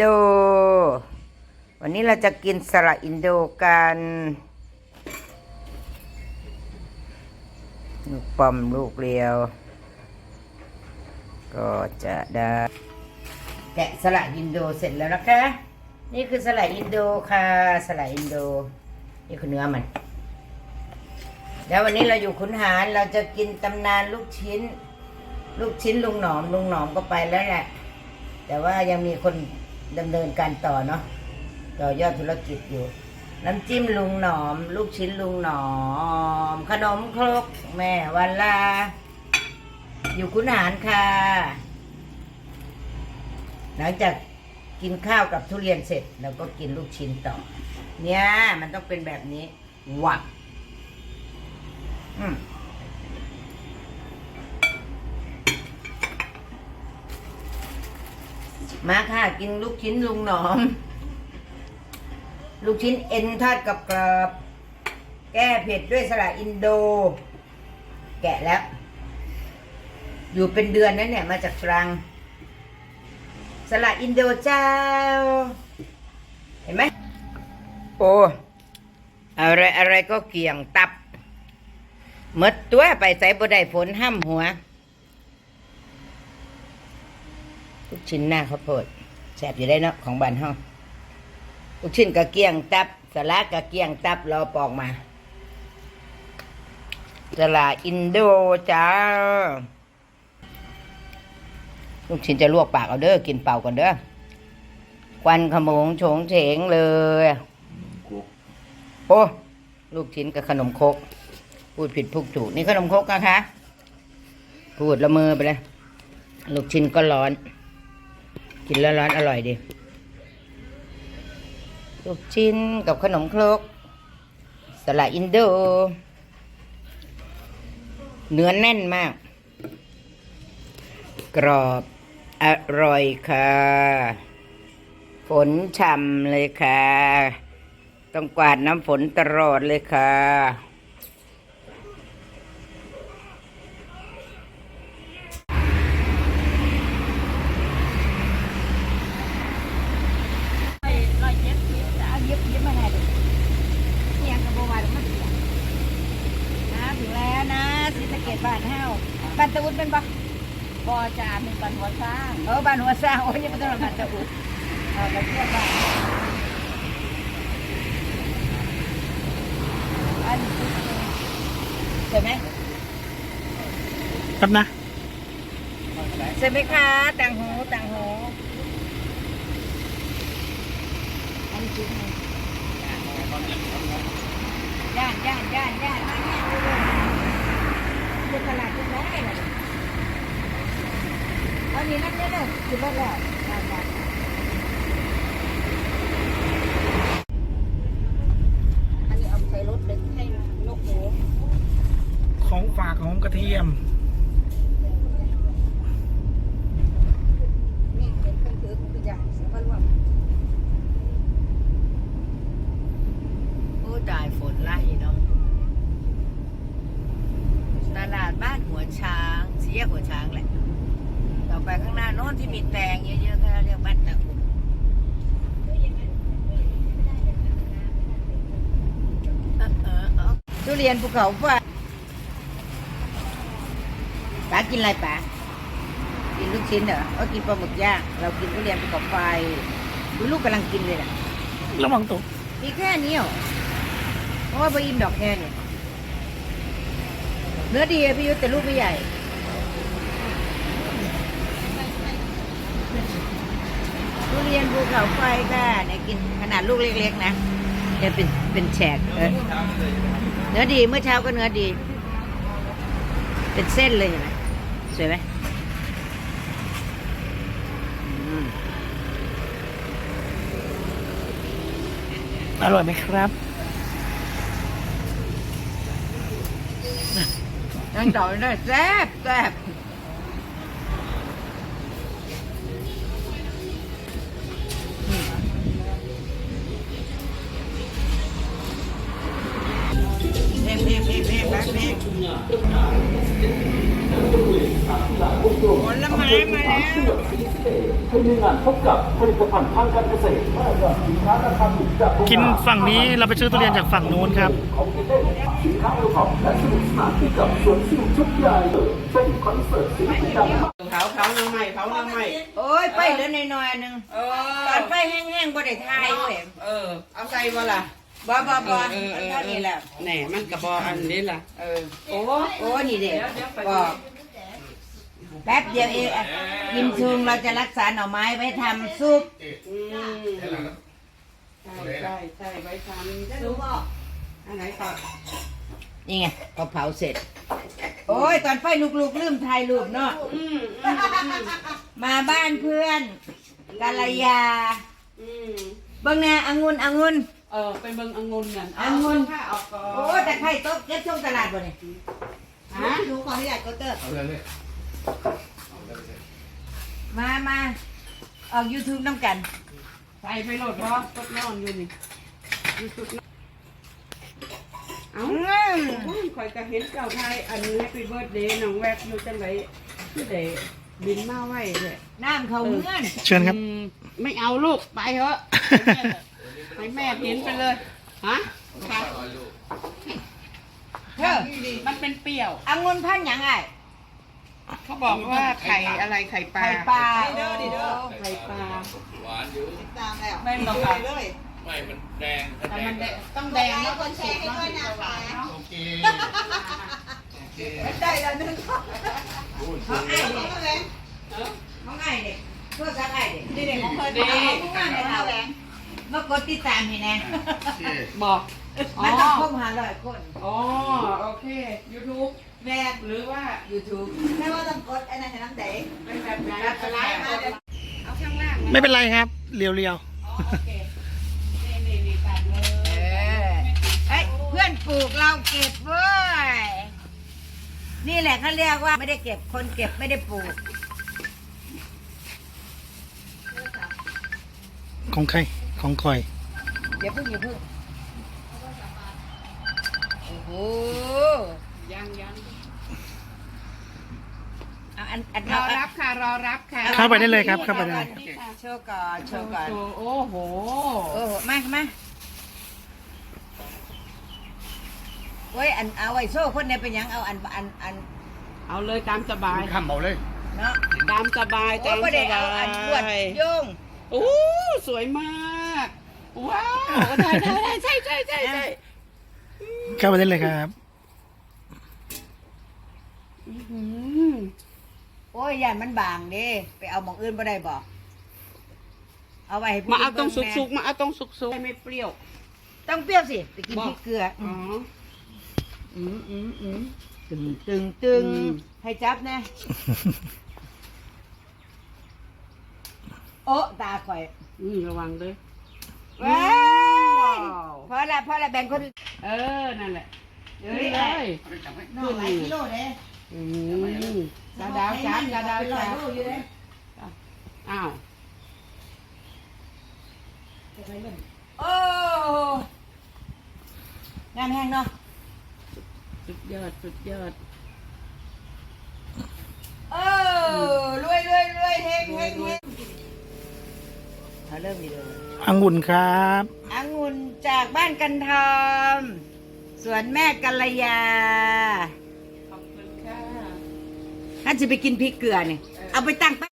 โด วันนี้เราจะกินสลัดอินโดกันลูกปอมลูกเรียว ก็จะได้แกะสลัดอินโดเสร็จแล้วนะคะ นี่คือสลัดอินโดค่ะสลัดอินโด นี่คือเนื้อมัน แล้ววันนี้เราอยู่ขุนหารเราจะกินตำนานลูกชิ้น ลูกชิ้นลุงหนอมลุงหนอมก็ไปแล้วแหละแต่ว่ายังมีคน ดำเนินการต่อเนาะต่อยอดธุรกิจอยู่ น้ำจิ้มลุงหนอม ลูกชิ้นลุงหนอม ขนมครกแม่วันลา อยู่ขุนหารค่ะ หลังจากกินข้าวกับทุเรียนเสร็จเราก็กินลูกชิ้นต่อ เนี่ย มันต้องเป็นแบบนี้วักอืม มาค่ะ กินลูกชิ้นลุงหนอม ลูกชิ้นเอ็นทอดกับกรอบๆแก้เผ็ดด้วยสลัดอินโด แกะแล้ว อยู่เป็นเดือนนั้นเนี่ยมาจากตรัง สลัดอินโดเจ้า เห็นไหมโอ้อะไรอะไรก็เกี่ยงตับมดตัวไปใส่บได้ผลห้ามหัว ลูกชิ้นหน้าข้าวโพดแซ่บอยู่ได้เนาะของบ้านห้องลูกชิ้นกระเกียงตับสลัดกะเกียงตับรอปอกมาสลัดอินโดจ้าลูกชิ้นจะลวกปากเอาเด้อกินเป่าก่อนเด้อควันขโมงโฉงเฉงเลยโอ้ลูกชิ้นกับขนมครกพูดผิดพูดถูกนี่ขนมครกนะคะพูดละเมอไปเลยลูกชิ้นก็ร้อน กินร้อนอร่อยดีลูกชิ้นกับขนมครกสลัดอินโด เนื้อแน่นมาก กรอบ อร่อยค่ะ ฝนช่ำเลยค่ะ ต้องกวาดน้ำฝนตลอดเลยค่ะ ร้อยเจ็ดสิบจะเอาเย็บเย็บมาไหนดิเสียงกับบัวานมันเสียงนะถึงแล้วนะศรีสะเกด บ้านเฮาบ้านตะอุดเป็นปะบอจ่าเป็นบ้านหัวสร้างเออบ้านหัวสร้างโอ้ยยังไม่ต้องมาตะอุดเอาไปเทียบบ้านอันใช่ไหมครับนะใช่ไหมคะต่างหูต่างหูอันจุดนี้ย่านย่านย่านย่านย่าน ย่านเป็นาดทุกน้อยเลยเอานี่นั่นเนี่ยเลยคือรถแล้วย่านย่านอันนี้เอาใส่รถเลยให้นกหนูของฝากของกระเทียม นี่เป็นเครื่องถือคืออย่างสมารวม โอ้ตายฝนไล่เนาะตลาด บ้านหัวช้างสี่แยกหัวช้างแหละ ต่อไปข้างหน้าโน้นที่มีแตงเยอะๆเขาเรียกบ้านตะกุดเออเออเออทุเรียนภูเขาไฟป๋ากินอะไรป๋ากินลูกชิ้นเหรอเออกินปลาหมึกย่างเรากินทุเรียนภูเขาไฟดูลูกกำลังกินเลยน่ะระวังตกมีแค่นี้เหรอเพราะว่าไปอิ่มดอกแค่เนี่ย เนื้อดีอะพี่ยุทธแต่ลูกไม่ใหญ่ ทุเรียนภูเขาไฟค่ะเนี่ยกินขนาดลูกเล็กๆนะเนี่ยเป็นเป็นแฉกเออเนื้อดีเมื่อเช้าก็เนื้อดี เป็นเส้นเลยเห็นไหมสวยไหมอืมอร่อยไหมครับ ยังต่อได้แซ่บแซ่บเพ่งเพ่งเพ่งเพ่งแป๊บเพ่งผลไม้มาแล้ว ให้ในงานพบกับผลิตภัณฑ์ทางการเกษตรสินค้าราคาถูกจากโรงงากินฝั่งนี้เราไปซื้อทุเรียนจากฝั่งนู้นครับ ของกินเล่นสินค้าโอท็อปและสนุกสนานที่กับสวนซิ่วชุดใหญ่เช่นคอนเสิร์ตศิลปินดังเผาเผาน้ำใหม่เผาน้ำใหม่โอ้ยไปเหลือน้อยๆหนึงเอตออนไปแห้งๆบ่ได้ทายเว้ยเออ เอาใส่บ่ล่ะบ่บ่บ่เออเออเท่านี้แหละแหน่มันกระบออันนี้ล่ะ เออ โอ้โอ้นี่เด็กก็ แป๊บเดียวเองอะกิมซุงเราจะรักษาหน่อไม้ไว้ทำซุป อืมใช่ใช่ใช่ไว้ทำซุปอันไหนก่อนนี่ไงพอเผาเสร็จ โอ้ย ตอนไปลูกๆลืมถ่ายรูปเนาะอืมอืมอืมมาบ้านเพื่อนกาลยาอืมเบิ่งแน่องุ่นองุ่น เออไปเบิงองุ่นกันองุ่น ผ้าออกก่อนโอ้แต่ไข่โต๊ะเก็บช่วงตลาดบ่เนี่ยฮะดูขอให้ใหญ่ก็เตอร์ มามาออก YouTube น้ำกันใส่ไปโหลดบ่ตดนอนอยู่นี่อยู่สุดนอนเอ้าอืมโอ้ยข่อยก็เห็นเจ้าไทยอันนี้ Happy Birthday น้องแวกอยู่จังไดคือได้บินมาไว้เลยน้ำเขาเงื่อนเชิญครับอืมไม่เอาลูกไปเถอะให้แม่เห็นไปเลยฮะค่ะเธอมันเป็นเปรี้ยวองุ่นพันธุ์หยังไง เขาบอกว่าไข่อะไรไข่ปลาไข่ปลาเด้อดิเด้อโไข่ปลาตามแล้วแม่นบอกค่ะไม่มันแดงแต่มันแดงต้องแดงแล้วคนแชร์ให้ด้วยนะคะโอเคได้แล้วนึงเขาไอ้เด็กเขาไอ้เด็กเพื่อสักไอ้เด็กเด็กของเพิ่นเอาของงานในเรามากดติดตามให้แน่บอกอ๋มันอต้องครบห้าร้อยคนอ๋อโอเค YouTube แม่หรือว่า YouTube ไม่ว่าต้องกดไอ้นั่นให้น้ำเด็กเป็นแบบไหนอะไรมาเดี๋ยวเอาข้างล่างนะไม่เป็นไรครับ เรียวอ๋อโอเคนี่นี่นี่ตัดเลยเออเฮ้ยเพื่อนปลูกเราเก็บเว้ย นี่แหละเขาเรียกว่าไม่ได้เก็บคนเก็บไม่ได้ปลูก ๆ ของใคร ของคอยอย่าเพิ่งอย่าเพิ่งโอ้โห ยังยังเอาอันอันรเอาออันรับค่ะ รอรับค่ะเข้าไปได้เลยครับเข้าไปได้เลยโชว์ก่อนโชว์ก่อนโอ้โห โอ้โหมามาเว้ยอันเอาไว้โซ่คนเนี่ยเป็นหยังเอาอันอันอันเอาเลยตามสบายข้ามเบาเลย เนาะตามสบายโอ้ตามก็สได้เอาบาอันลวดยโยงโอ้สวยมากว้าวได้ได้ได้ใช่ใช่ใช่ใช่ เข้าไปได้เลยครับ อื้อหือโอ้ยย่านมันบางเด้ไปเอาหมองอื่นบ่ได้บอก เอาไว้ให้ผู้มาเอาตรงบิ่แน่สุกๆมาเอาตรงสุกๆไม่เปรี้ยวต้องเปรี้ยวสิ ไปกินบอก พริกเกลืออ๋อ อืมอืมอืมตึงตึงตึงอืม ให้จับแน่โอ้ตาข่อย อืมระวังด้วยว้าว้ายว พอละพอละแบ่งคนอื่นเออ นั่นแหละเฮ้ขึ้ยนเลย หน่อหลายกิโลเด้ อืมกระดาวจับกระดาวเป็นร้อยจับโลอยู่เด้อ้าวโอ้งานแห้งเนาะสุดยอดสุดยอดเออรวยรวยรวยเฮงเฮงเฮงเขาเริ่มดีเลยองุ่นครับองุ่นจากบ้านกันทอมสวนแม่กัลยาข อบคุณค่ะถ้าจะไปกินพริกเกลือเนี่ยเอาไปตั้ง